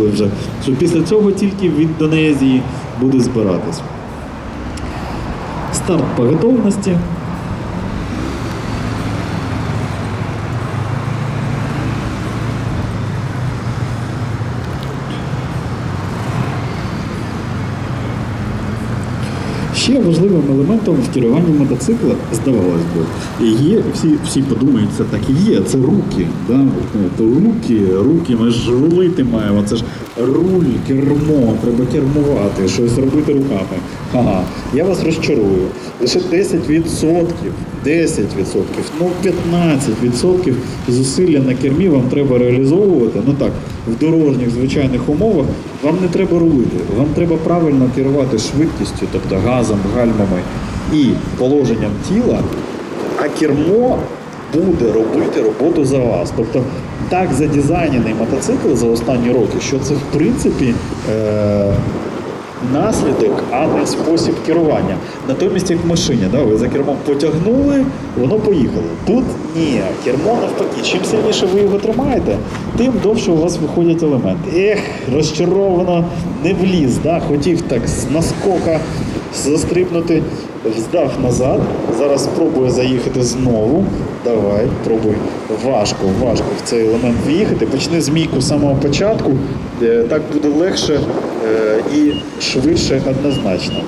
вирішили вже, що після цього тільки в Індонезії буде збиратись. Старт по готовності. Ще важливим елементом в керуванні мотоцикла, здавалось би, є, всі, всі подумають, це так і є, це руки. Да? То руки, руки, ми ж рулити маємо, це ж руль, кермо, треба кермувати, щось робити руками. Ага, я вас розчарую. Лише 10%, 10%, ну 15% зусилля на кермі вам треба реалізовувати. Ну так, в дорожніх звичайних умовах вам не треба рулити, вам треба правильно керувати швидкістю, тобто газом, гальмами і положенням тіла, а кермо буде робити роботу за вас. Тобто так задизайнений мотоцикл за останні роки, що це в принципі. Е- наслідок, а не спосіб керування. Натомість, як в машині, да, ви за кермом потягнули, воно поїхало. Тут ні, кермо навпаки. Чим сильніше ви його тримаєте, тим довше у вас виходять елементи. Ех, розчаровано не вліз. Да? Хотів так з наскока застрибнути, здав назад. Зараз спробую заїхати знову. Давай, пробуй. Важко, важко в цей елемент в'їхати. Почни змійку з самого початку. Е, Так буде легше е, і швидше однозначно.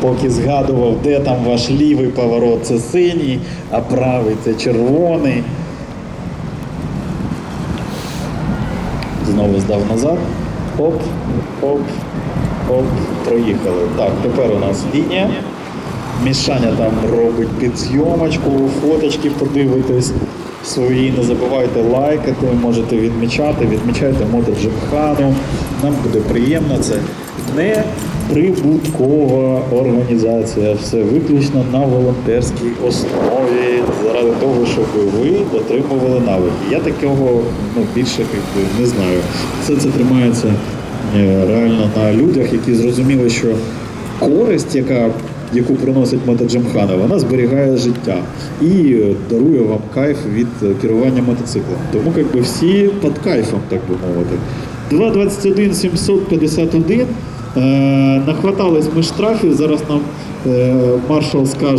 Поки згадував, де там ваш лівий поворот, це синій, а правий це червоний. Знову здав назад. Оп, оп, оп, проїхали. Так, тепер у нас лінія. Мішаня там робить підзйомочку, фоточки подивитись свої. Не забувайте лайкати, можете відмічати, відмічайте мотор Джимхану. Нам буде приємно. Це не прибуткова організація, все виключно на волонтерській основі, заради того, щоб ви дотримували навики. Я такого ну, більше якби, не знаю. Все це тримається реально на людях, які зрозуміли, що користь, яка, яку приносить мотоджимхана, вона зберігає життя і е, дарує вам кайф від е, керування мотоциклом. Тому якби всі під кайфом, так би мовити. 2.21 751. Е, нахватались ми штрафів. Зараз нам е, маршал скаже.